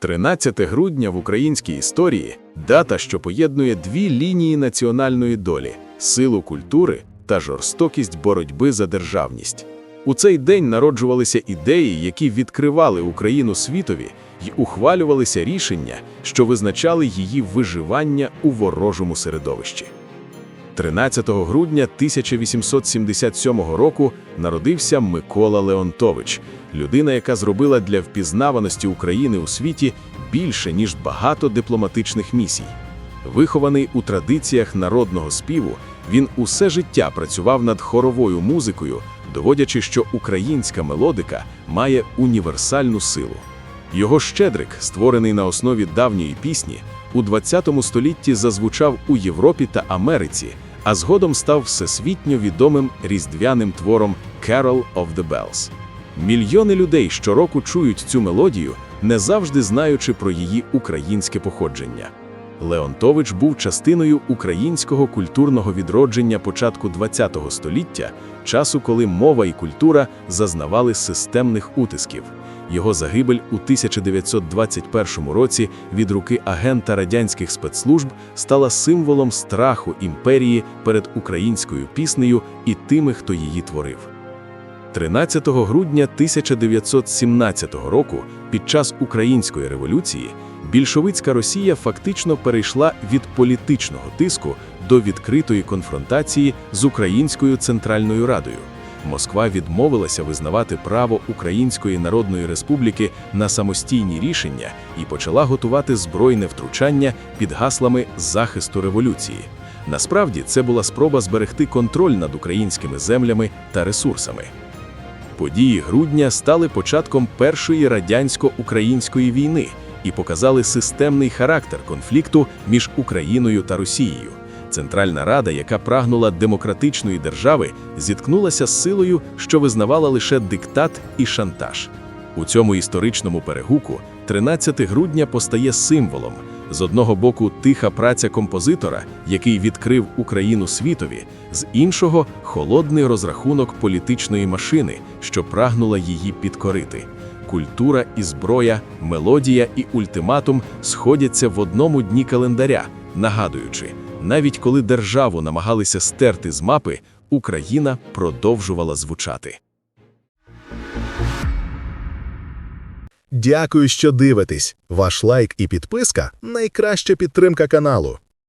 13 грудня в українській історії дата, що поєднує дві лінії національної долі силу культури та жорстокість боротьби за державність. У цей день народжувалися ідеї, які відкривали Україну світові й ухвалювалися рішення, що визначали її виживання у ворожому середовищі. 13 грудня 1877 року народився Микола Леонтович, людина, яка зробила для впізнаваності України у світі більше, ніж багато дипломатичних місій. Вихований у традиціях народного співу, він усе життя працював над хоровою музикою, доводячи, що українська мелодика має універсальну силу. Його щедрик, створений на основі давньої пісні, у ХХ столітті зазвучав у Європі та Америці, а згодом став всесвітньо відомим різдвяним твором «Carol of the Bells». Мільйони людей щороку чують цю мелодію, не завжди знаючи про її українське походження. Леонтович був частиною українського культурного відродження початку ХХ століття, часу, коли мова і культура зазнавали системних утисків. Його загибель у 1921 році від руки агента радянських спецслужб стала символом страху імперії перед українською піснею і тими, хто її творив. 13 грудня 1917 року, під час Української революції, більшовицька Росія фактично перейшла від політичного тиску до відкритої конфронтації з Українською Центральною Радою. Москва відмовилася визнавати право Української Народної Республіки на самостійні рішення і почала готувати збройне втручання під гаслами захисту революції. Насправді це була спроба зберегти контроль над українськими землями та ресурсами. Події грудня стали початком Першої радянсько-української війни і показали системний характер конфлікту між Україною та Росією. Центральна Рада, яка прагнула демократичної держави, зіткнулася з силою, що визнавала лише диктат і шантаж. У цьому історичному перегуку 13 грудня постає символом з одного боку тиха праця композитора, який відкрив Україну світові, з іншого холодний розрахунок політичної машини, що прагнула її підкорити. Культура і зброя, мелодія і ультиматум сходяться в одному дні календаря, нагадуючи, навіть коли державу намагалися стерти з мапи, Україна продовжувала звучати. Дякую, що дивитесь. Ваш лайк і підписка найкраща підтримка каналу.